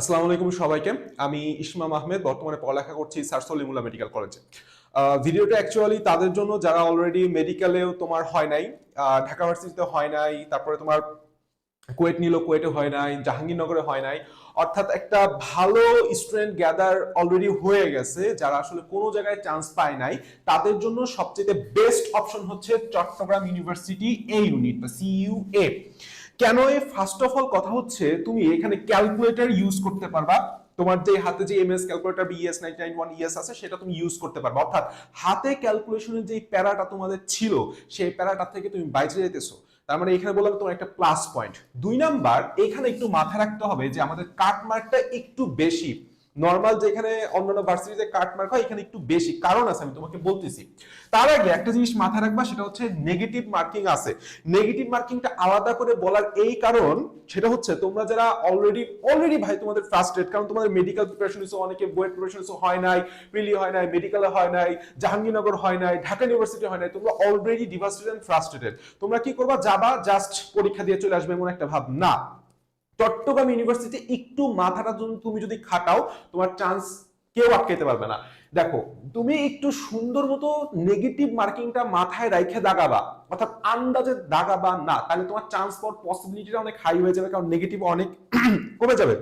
আসসালামু আলাইকুম সবাইকে। আমি ইসমাম আহমেদ, বর্তমানে পড়ালেখা করছি সারসলিমুল্লাহ মেডিকেল কলেজে। ভিডিওটা অ্যাকচুয়ালি তাদের জন্য যারা অলরেডি মেডিকেলেও তোমার হয় নাই ঢাকা ভার্সিটিতে হয় নাই, তারপরে তোমার কুয়েট নিল কুয়েটে হয় নাই, জাহাঙ্গীরনগরে হয় নাই, অর্থাৎ একটা ভালো স্টুডেন্ট গ্যাদার অলরেডি হয়ে গেছে, যারা আসলে কোনো জায়গায় চান্স পায় নাই, তাদের জন্য সবচেয়ে বেস্ট অপশন হচ্ছে চট্টগ্রাম ইউনিভার্সিটি এ ইউনিট বা সিইউ এ কেন এ ফার্স্ট অফ অল কথা হচ্ছে, তুমি এখানে ক্যালকুলেটর ইউজ করতে পারবা। তোমার যে হাতে যে MS calculator BS ninety nine one ES আছে, সেটা তুমি ইউজ করতে পারবা। অর্থাৎ হাতে ক্যালকুলেশনের যে প্যারাটা তোমাদের ছিল, সেই প্যারাটা থেকে তুমি বাইরে যেতেছো। তার মানে এখানে বললাম তোমার একটা প্লাস পয়েন্ট দুই নাম্বার, এখানে একটু মাথায় রাখতে হবে যে আমাদের কাট মার্কটা একটু বেশি। নর্মাল যেখানে অন্যান্য ভার্সিটিতে কাট মার্ক হয়, এখানে একটু বেশি। কারণ আছে, আমি তোমাকে বলতেছি। তার আগে একটা জিনিস মাথায় রাখবা, সেটা হচ্ছে নেগেটিভ মার্কিং আছে। নেগেটিভ মার্কিংটা আলাদা করে বলার এই কারণ, সেটা হচ্ছে তোমরা যারা অলরেডি অলরেডি ভাই তোমাদের ফ্রাস্ট্রেট কারণ তোমাদের মেডিকেল প্রিপারেশন ইস্যু অনেকে বইয়ের প্রিপারেশন ইস্যু হয় নাই প্রিলি হয় নাই মেডিকেলে হয় নাই, জাহাঙ্গীরনগর হয় নাই, ঢাকা ইউনিভার্সিটি হয় নাই, তোমরা অলরেডি এন্ড ফ্রাস্ট্রেটেড তোমরা কি করবা? যাবা জাস্ট পরীক্ষা দিয়ে চলে আসবে, এমন একটা ভাব না চট্টগ্রাম ইউনিভার্সিটি একটু মাথাটা তুমি যদি খাটাও, তোমার চান্স কেউ আটকাইতে পারবে না। দেখো, তুমি একটু সুন্দর মতো নেগেটিভ মার্কিংটা মাথায় রাইখে দাগাবা, অর্থাৎ আন্দাজে দাগাবা না, তাহলে তোমার চান্স পাওয়ার পসিবিলিটিটা অনেক হাই হয়ে যাবে, কারণ নেগেটিভ অনেক কমে যাবে।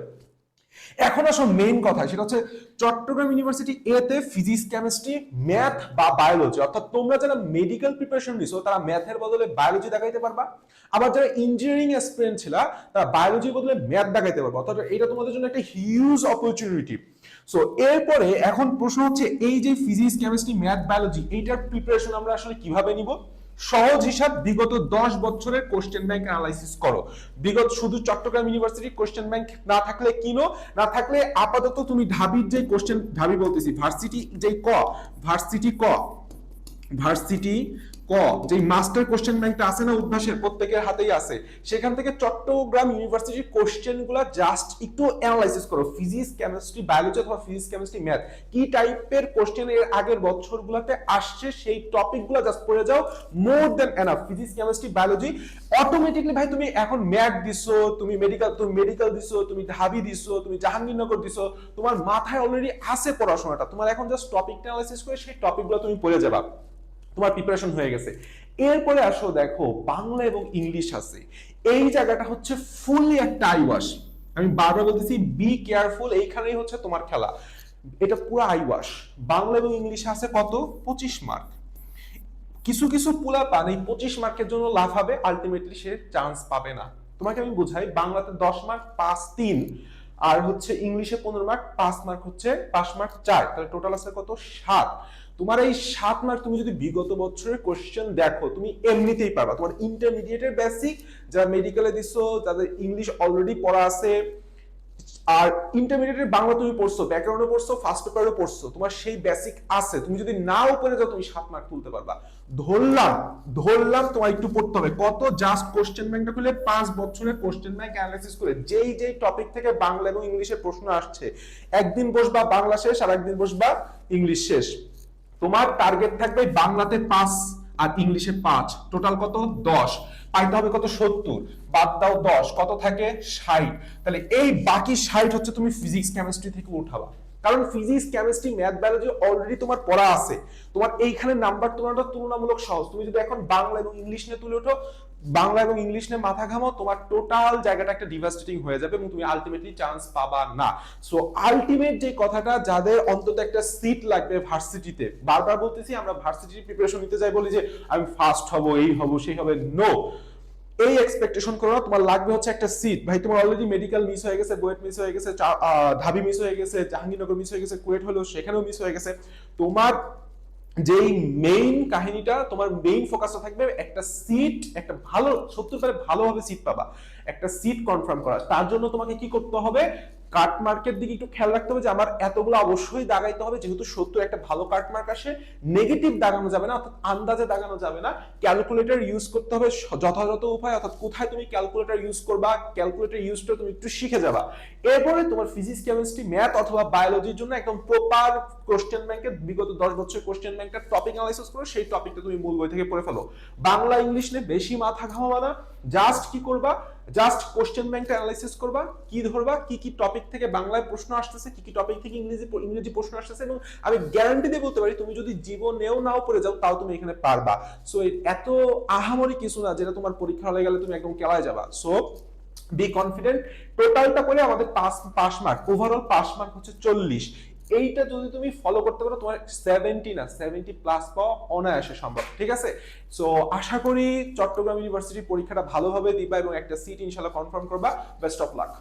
এখন আসো মেইন কথা, সেটা হচ্ছে চট্টগ্রাম ইউনিভার্সিটি এতে ফিজিক্স কেমিস্ট্রি ম্যাথ বা বায়োলজি অর্থাৎ তোমরা যারা মেডিকেল প্রিপারেশন নিছো, তারা ম্যাথের বদলে বায়োলজি দেখাইতে পারবা। আবার যারা ইঞ্জিনিয়ারিং এক্সপিরিয়েন্স ছিল, তারা বায়োলজির বদলে ম্যাথ দেখাইতে পারবা। অর্থাৎ এটা তোমাদের জন্য একটা হিউজ অপরচুনিটি সো এরপরে এখন প্রশ্ন হচ্ছে, এই যে ফিজিক্স কেমিস্ট্রি ম্যাথ বায়োলজি এইটার প্রিপারেশন আমরা আসলে কীভাবে নিব? সহজ হিসাব বিগত দশ বছরের কোশ্চেন ব্যাংক অ্যানালাইসিস করো। বিগত শুধু চট্টগ্রাম ইউনিভার্সিটি কোশ্চেন ব্যাংক না থাকলে কিনো? না থাকলে আপাতত তুমি ঢাবির যে কোশ্চেন ঢাবি বলতেছি ভার্সিটি যে ক ভার্সিটি ক ভার্সিটি ক, যে মাস্টার কোশ্চেন ব্যাংকটা আছে না উদ্ভাসের, প্রত্যেকের হাতেই আছে, সেখান থেকে চট্টগ্রাম ইউনিভার্সিটির কোশ্চেনগুলা জাস্ট একটু অ্যানালাইসিস করো। ফিজিক্স কেমিস্ট্রি বায়োলজি অথবা ফিজিক্স কেমিস্ট্রি ম্যাথ কি টাইপের কোশ্চেন এর আগের বছরগুলোতে আসছে, সেই টপিকগুলো জাস্ট পড়ে যাও more than enough physics chemistry biology automatically ভাই তুমি এখন ম্যাথ দিছো, তুমি মেডিকেল তুমি মেডিকেল দিছো, তুমি ঢাবি দিছো, তুমি জাহাঙ্গীরনগর দিছো, তোমার মাথায় অলরেডি আছে পড়াশোনাটা। তোমার এখন জাস্ট টপিক অ্যানালাইসিস করে সেই টপিকগুলো তুমি পড়ে যাবা। তোমার প্রিপারেশন হয়ে গেছে। এরপরে আসো দেখো, বাংলা এবং ইংলিশ আছে। এই জায়গাটা হচ্ছে ফুললি একটা আইওয়াশ। আমি বারবার বলতেছি বি কেয়ারফুল এইখানেই হচ্ছে তোমার খেলা। এটা পুরো আইওয়াশ। বাংলা এবং ইংলিশ আছে কত? পঁচিশ মার্ক কিছু কিছু পুলা পান এই পঁচিশ মার্কের জন্য লাভ হবে আলটিমেটলি সে চান্স পাবে না। তোমাকে আমি বুঝাই, বাংলাতে দশ মার্ক পাঁচ, তিন। আর হচ্ছে ইংলিশে পনেরো মার্ক পাঁচ মার্ক হচ্ছে, পাঁচ মার্ক চার। তাহলে টোটাল আছে কত? সাত। তোমার এই সাত মার্ক তুমি যদি বিগত বছরের কোশ্চেন দেখো, তুমি এমনিতেই পারবা। তোমার ইন্টারমিডিয়েটের বেসিক যারা মেডিকেলে দিছো যাদের ইংলিশ অলরেডি পড়া আছে। আর ইন্টারমিডিয়েটের বাংলা তুমি পড়ছো ব্যাকগ্রাউন্ডে পড়ছো ফার্স্ট পেপারও পড়ছো, তোমার সেই বেসিক আছে। তুমি যদি নাও পড়ে যাও, তুমি সাত মার্ক তুলতে পারবা। ধরলাম ধরলাম তোমার একটু পড়তে হবে। কত জাস্ট কোশ্চেন ব্যাংকটা খুলে পাঁচ বছরের কোশ্চেন ব্যাংক অ্যানালাইসিস করে যেই যেই টপিক থেকে বাংলা এবং ইংলিশে প্রশ্ন আসছে, একদিন বসবা বাংলা শেষ আর একদিন বসবা ইংলিশ শেষ। তোমার টার্গেট থাকবে বাংলাতে পাঁচ আর ইংলিশে পাঁচ। টোটাল কত? দশ। পাইতে হবে কত? সত্তর। বাদ দাও দশ। কত থাকে? ষাট। তাহলে এই বাকি ষাট হচ্ছে তুমি ফিজিক্স কেমিস্ট্রি থেকে উঠাবা। কারণ physics chemistry math biology already তোমার পড়া আছে। তোমার এইখানে নাম্বার তোলাটা তুলনামূলক সহজ। তুমি যদি এখন বাংলা এবং ইংলিশ নিয়ে তুলে ওঠো বাংলা এবং ইংলিশ নিয়ে মাথা ঘামাও, তোমার টোটাল জায়গাটা একটা ডিভাস্টেটিং হয়ে যাবে এবং তুমি আলটিমেটলি চান্স পাবা না। সো আলটিমেট যে কথাটা, যাদের অন্তত একটা সিট লাগবে ভার্সিটিতে, বারবার বলতেছি, আমরা ভার্সিটির প্রিপারেশন নিতে যাই বলি যে, আমি ফার্স্ট হব, এই হব, সেই হবে। নো এই এক্সপেকটেশন করো না, তোমার লাগবে হচ্ছে একটা সিট ভাই, তোমার অলরেডি মেডিকেল মিস হয়ে গেছে বুয়েট মিস হয়ে গেছে ঢাবি মিস হয়ে গেছে, জাহাঙ্গীরনগর মিস হয়ে গেছে কুয়েট হলো সেখানেও মিস হয়ে গেছে। তোমার যেই মেইন কাহিনীটা, তোমার মেইন ফোকাসটা থাকবে একটা সিট একটা ভালো সত্যি করে ভালোভাবে সিট পাবা, একটা সিট কনফার্ম করা। তার জন্য তোমাকে কি করতে হবে? কাট মার্কের দিকে একটু খেয়াল রাখতে হবে যে আমার এতগুলো অবশ্যই দাগাইতে হবে, যেহেতু সত্তর একটা ভালো কাট মার্ক আসে নেগেটিভ দাগানো যাবে না, অর্থাৎ আন্দাজে দাগানো যাবে না। ক্যালকুলেটর ইউজ করতে হবে যথাযথ উপায়, অর্থাৎ কোথায় তুমি ক্যালকুলেটর ইউজ করবা ক্যালকুলেটর ইউজটা তুমি একটু শিখে যাবা। এরপরে তোমার ফিজিক্স কেমিস্ট্রি ম্যাথ অথবা বায়োলজির জন্য একদম প্রপার কোশ্চেন ব্যাংকের বিগত দশ বছর কোশ্চেন ব্যাংকের টপিক অ্যানালাইসিস করো, সেই টপিকটা তুমি মূল বই থেকে পড়ে ফেলো। বাংলা ইংলিশ নিয়ে বেশি মাথা ঘামাবা না জাস্ট কি করবা জাস্ট কোশ্চেন ব্যাংকটা অ্যানালাইসিস করবা, কি ধরবা, কি কি টপিক থেকে বাংলায় প্রশ্ন আসতেছে, কি কি টপিক থেকে ইংরেজি ইংরেজি প্রশ্ন আসতেছে এবং আমি গ্যারান্টি দিয়ে বলতে পারি, তুমি যদি জীবনেও নাও পড়ে যাও, তাও তুমি এখানে পারবা। সো এত আহামরি কিছু না, যেটা তোমার পরীক্ষা হলে গেলে তুমি একদম কেলায় যাবা। সো বি কনফিডেন্ট টোটালটা করে আমাদের pass pass mark overall pass mark হচ্ছে চল্লিশ। এইটা যদি তুমি ফলো করতে পারো, তোমার সেভেন্টি না সেভেন্টি প্লাস পাওয়া অনায়াসে সম্ভব, ঠিক আছে? সো আশা করি চট্টগ্রাম ইউনিভার্সিটি পরীক্ষাটা ভালোভাবে দিবা এবং একটা সিট ইনশাল্লাহ কনফার্ম করবা। Best of luck